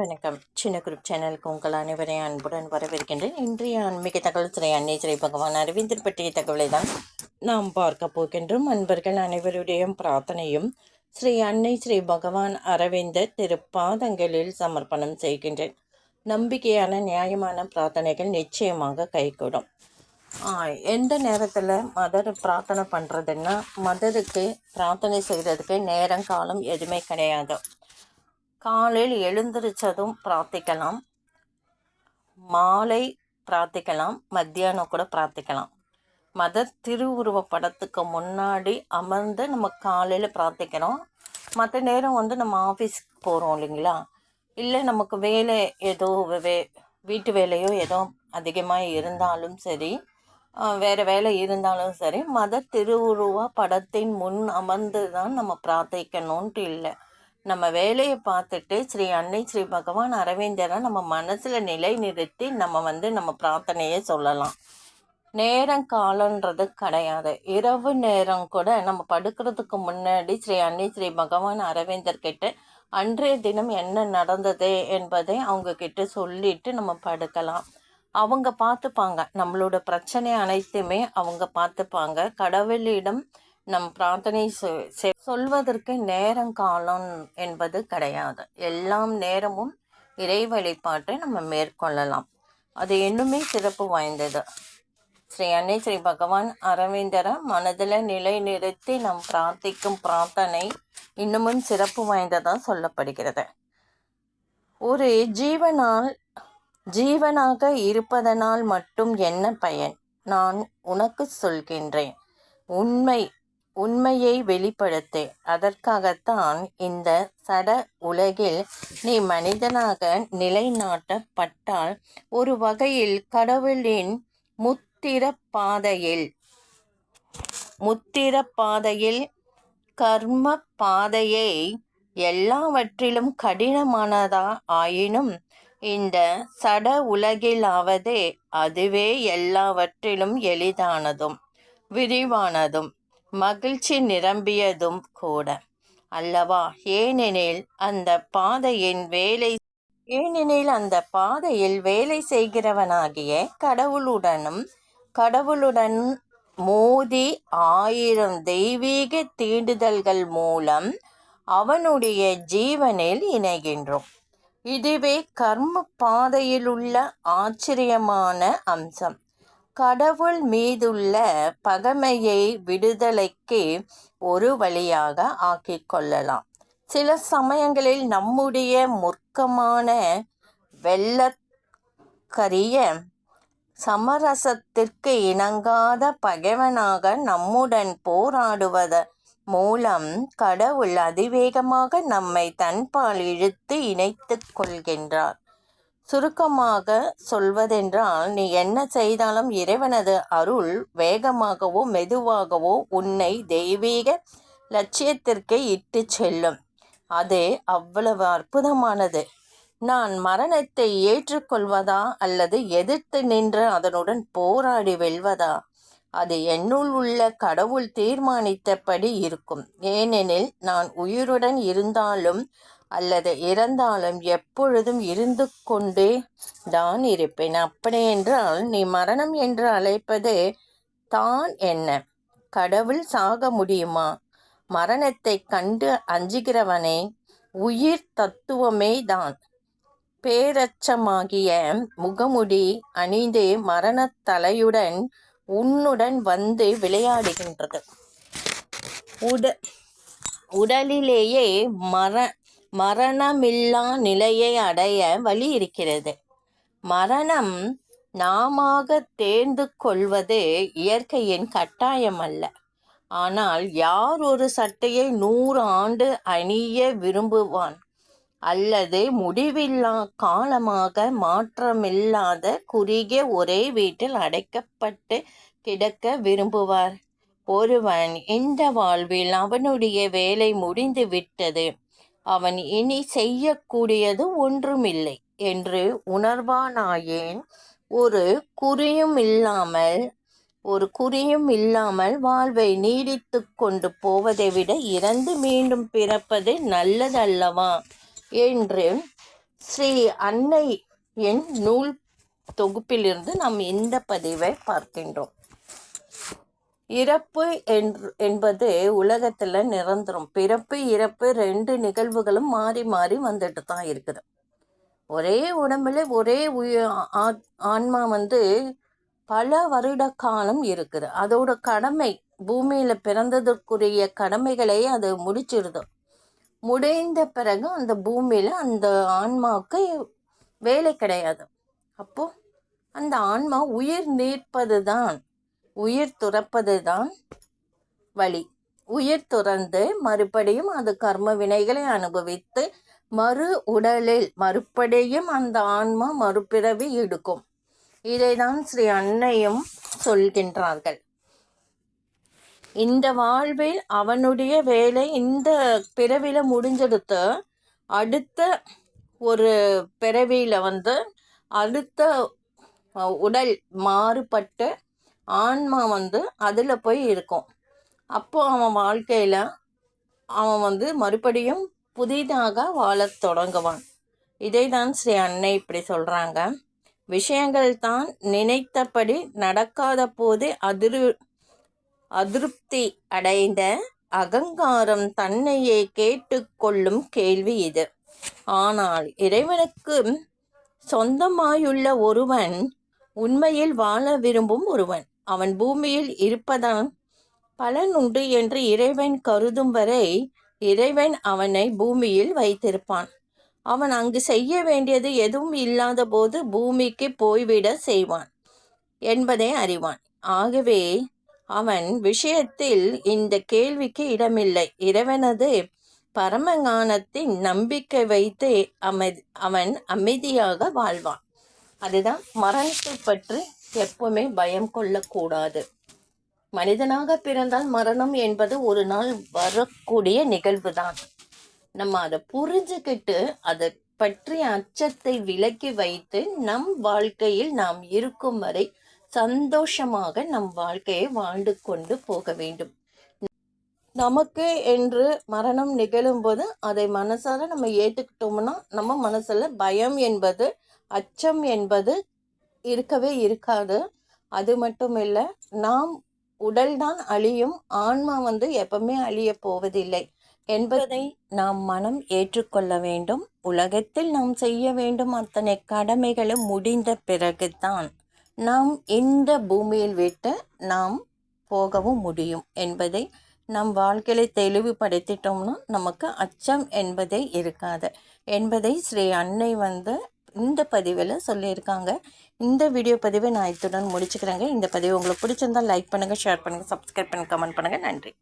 வணக்கம். சின்ன குரூப் சேனலுக்கு உங்கள் அனைவரையும் அன்புடன் வரவேற்கின்றேன். இன்றைய ஆன்மீக தகவல் ஸ்ரீ அன்னை ஸ்ரீ பகவான் அரவிந்தர் பற்றிய தகவலை தான் நாம் பார்க்க போகின்றோம். அன்பர்கள் அனைவருடைய பிரார்த்தனையும் ஸ்ரீ அன்னை ஸ்ரீ பகவான் அரவிந்தர் திருப்பாதங்களில் சமர்ப்பணம் செய்கின்றேன். நம்பிக்கையான நியாயமான பிரார்த்தனைகள் நிச்சயமாக கைகூடும். எந்த நேரத்தில் மதர் பிரார்த்தனை பண்ணுறதுன்னா மதருக்கு பிரார்த்தனை செய்கிறதுக்கு நேரம் காலம் எதுவுமே கிடையாது. காலையில் எழுந்திரிச்சதும் பிரார்த்திக்கலாம். மாலை பிரார்த்திக்கலாம் மத்தியானம் கூட பிரார்த்திக்கலாம். மதர் திருவுருவ படத்துக்கு முன்னாடி அமர்ந்து நம்ம காலையில் பிரார்த்திக்கிறோம். மற்ற நேரம் வந்து நம்ம ஆஃபீஸ்க்கு போகிறோம் இல்லைங்களா? இல்லை நமக்கு வேலை ஏதோ வே வீட்டு வேலையோ ஏதோ அதிகமாக இருந்தாலும் சரி வேறு வேலை இருந்தாலும் சரி மத திருவுருவ படத்தின் முன் அமர்ந்து தான் நம்ம பிரார்த்திக்கணுன்ட்டு இல்லை. நம்ம வேலையை பார்த்துட்டு ஸ்ரீ அன்னை ஸ்ரீ பகவான் அரவிந்தரை நம்ம மனசில் நிலை நிறுத்தி நம்ம வந்து நம்ம பிரார்த்தனையை சொல்லலாம். நேரம் காலன்றது கிடையாது. இரவு நேரம் கூட நம்ம படுக்கிறதுக்கு முன்னாடி ஸ்ரீ அன்னை ஸ்ரீ பகவான் அரவிந்தர் கிட்ட அன்றைய தினம் என்ன நடந்தது என்பதை அவங்க கிட்ட சொல்லிட்டு நம்ம படுக்கலாம். அவங்க பார்த்துப்பாங்க. நம்மளோட பிரச்சனை அனைத்துமே அவங்க பார்த்துப்பாங்க. கடவுளிடம் நம் பிரார்த்தனை சொ- செ- சொல்வதற்கு நேரம் காலம் என்பது கிடையாது. எல்லாம் நேரமும் இறை வழிபாட்டை நம்ம மேற்கொள்ளலாம். அது இன்னுமே சிறப்பு வாய்ந்தது. ஸ்ரீ அன்னை ஸ்ரீ பகவான் அரவிந்தரை மனதில் நிலை நிறுத்தி நம் பிரார்த்திக்கும் பிரார்த்தனை இன்னமும் சிறப்பு வாய்ந்ததாக சொல்லப்படுகிறது. ஒரு ஜீவனால் ஜீவனாக இருப்பதனால் மட்டும் என்ன பயன்? நான் உனக்கு சொல்கின்றேன். உண்மை உண்மையை வெளிப்படுத்து. அதற்காகத்தான் இந்த சட உலகில் நீ மனிதனாக நிலைநாட்டப்பட்டால் ஒரு வகையில் கடவுளின் முத்திர பாதையில் முத்திர பாதையில் கர்ம பாதையை எல்லாவற்றிலும் கடினமானதா ஆயினும் இந்த சட உலகிலாவது அதுவே எல்லாவற்றிலும் எளிதானதும் விரிவானதும். மகிழ்ச்சி நிரம்பியதும் கூட. அல்லவா? ஏனெனில் அந்த பாதையின் வேலை ஏனெனில் அந்த பாதையில் வேலை செய்கிறவனாகிய கடவுளுடனும் கடவுளுடன் மோதி ஆயிரம் தெய்வீக தீண்டுதல்கள் மூலம் அவனுடைய ஜீவனில் இணைகின்றோம். இதுவே கர்ம பாதையில் உள்ள ஆச்சரியமான அம்சம். கடவுள் மீதுள்ள பகைமையை விடுதலைக்கு ஒரு வழியாக ஆக்கிக் கொள்ளலாம். சில சமயங்களில் நம்முடைய முர்க்கமான வெள்ளக்கரிய சமரசத்திற்கு இணங்காத பகைவனாக நம்முடன் போராடுவத மூலம் கடவுள் அதிவேகமாக நம்மை தன்பால் இழுத்து இணைத்துக் கொள்கின்றார். சுருக்கமாக சொல்வதென்றால் நீ என்ன செய்தாலும் இறைவனது அருள் வேகமாகவோ மெதுவாகவோ உன்னை தெய்வீக லட்சியத்திற்கு இட்டுச் செல்லும். அது அவ்வளவு அற்புதமானது. நான் மரணத்தை ஏற்றுக்கொள்வதா அல்லது எதிர்த்து நின்று அதனுடன் போராடி வெல்வதா? அது என்னுள் உள்ள கடவுள் தீர்மானித்தபடி இருக்கும். ஏனெனில் நான் உயிருடன் இருந்தாலும் அல்லது இறந்தாலும் எப்பொழுதும் இருந்து கொண்டே தான் இருப்பேன். அப்படியென்றால் நீ மரணம் என்று அழைப்பது தான் என்ன? கடவுள் சாக முடியுமா? மரணத்தை கண்டு அஞ்சுகிறவனே உயிர் தத்துவமே தான். பேரச்சமாகிய முகமுடி அணிந்து மரணத் தலையுடன் உன்னுடன் வந்து விளையாடுகின்றது. உட உடலிலேயே மர மரணமில்லா நிலையை அடைய வழி இருக்கிறது மரணம் நாமாக தேர்ந்து கொள்வது இயற்கையின் கட்டாயம் அல்ல ஆனால் யார் ஒரு சட்டையை நூறு ஆண்டு அணிய விரும்புவான்? அல்லது முடிவில்லா காலமாக மாற்றமில்லாத குறுகிய ஒரே வீட்டில் அடைக்கப்பட்டு கிடக்க விரும்புவார்? ஒருவன் இந்த வாழ்வில் அவனுடைய வேலை முடிந்து விட்டது அவன் இனி செய்யக்கூடியது ஒன்றுமில்லை என்று உணர்வானாயேன். ஒரு குறியும் இல்லாமல் ஒரு குறியும் இல்லாமல் வாழ்வை நீடித்து கொண்டு போவதை விட இறந்து மீண்டும் பிறப்பது நல்லதல்லவா என்று ஸ்ரீ அன்னை என் நூல் தொகுப்பிலிருந்து நாம் இந்த பதிவை பார்க்கின்றோம். இறப்பு என்று என்பது உலகத்தில் நிரந்தரம். பிறப்பு இறப்பு ரெண்டு நிகழ்வுகளும் மாறி மாறி வந்துட்டு தான் இருக்குது. ஒரே உடம்புல ஒரே உய ஆன்மா வந்து பல வருட காலம் இருக்குது. அதோட கடமை பூமியில பிறந்ததற்குரிய கடமைகளை அது முடிச்சிடுது. முடிந்த பிறகு அந்த பூமியில அந்த ஆன்மாவுக்கு வேலை கிடையாது. அப்போ அந்த ஆன்மா உயிர் நீர்ப்பது தான் உயிர் துறப்பது தான் வழி. உயிர் துறந்து மறுபடியும் அது கர்ம வினைகளை அனுபவித்து மறு உடலில் மறுபடியும் அந்த ஆன்மா மறுபிறவி எடுக்கும். இதைதான் ஸ்ரீ அன்னையும் சொல்கின்றார்கள். இந்த வாழ்வில் அவனுடைய வேலை இந்த பிறவில முடிஞ்செடுத்து அடுத்த ஒரு பிறவியில வந்து அடுத்த உடல் மாறுபட்டு ஆன்மா வந்து அதில் போய் இருக்கும். அப்போ அவன் வாழ்க்கையில் அவன் வந்து மறுபடியும் புதிதாக வாழத் தொடங்குவான். இதை தான் ஸ்ரீ அன்னை இப்படி சொல்கிறாங்க விஷயங்கள் தான் நினைத்தபடி நடக்காத போது அதிரு அதிருப்தி அடைந்த அகங்காரம் தன்னையே கேட்டுக்கொள்ளும் கேள்வி இது. ஆனால் இறைவனுக்கு சொந்தமாயுள்ள ஒருவன் உண்மையில் வாழ விரும்பும் ஒருவன். அவன் பூமியில் இருப்பதான் பலன் உண்டு என்று இறைவன் கருதும் வரை இறைவன் அவனை பூமியில் வைத்திருப்பான். அவன் அங்கு செய்ய வேண்டியது எதுவும் இல்லாத போது பூமிக்கு போய்விட செய்வான் என்பதை அறிவான். ஆகவே அவன் விஷயத்தில் இந்த கேள்விக்கு இடமில்லை. இறைவனது பரமஞானத்தின் நம்பிக்கை வைத்து அமை அவன் அமைதியாக வாழ்வான். அதுதான் மரணத்தை பற்றி எப்பவுமே பயம் கொள்ளக்கூடாது. மனிதனாக பிறந்தால் மரணம் என்பது ஒரு நாள் வரக்கூடிய நிகழ்வு தான் நம்ம அதை புரிஞ்சுக்கிட்டு அதை பற்றிய அச்சத்தை விலக்கி வைத்து நம் வாழ்க்கையில் நாம் இருக்கும் வரை சந்தோஷமாக நம் வாழ்க்கையை வாழ்ந்து கொண்டு போக வேண்டும். நமக்கு என்று மரணம் நிகழும்போது அதை மனசார நம்ம ஏற்றுக்கிட்டோம்னா நம்ம மனசுல பயம் என்பது அச்சம் என்பது இருக்கவே இருக்காது. அது மட்டும் இல்லை நாம் உடல்தான் அழியும் ஆன்மா வந்து எப்பவுமே அழிய போவதில்லை என்பதை நாம் மனம் ஏற்றுக்கொள்ள வேண்டும். உலகத்தில் நாம் செய்ய வேண்டும் அத்தனை கடமைகளும் முடிந்த பிறகுதான் நாம் இந்த பூமியில் விட்டு நாம் போகவும் முடியும் என்பதை நம் வாழ்க்கையை தெளிவுபடுத்திட்டோம்னா நமக்கு அச்சம் என்பதே இருக்காது. என்பதை ஸ்ரீ அன்னை வந்து இந்த பதிவில் சொல்லியிருக்காங்க. இந்த வீடியோ பதிவை நான் இத்துடன் முடிச்சுக்கிறேங்க. இந்த பதிவு உங்களுக்கு பிடிச்சிருந்தால் லைக் பண்ணுங்கள் ஷேர் பண்ணுங்கள் சப்ஸ்கிரைப் பண்ணுங்கள் கமெண்ட் பண்ணுங்கள் நன்றி.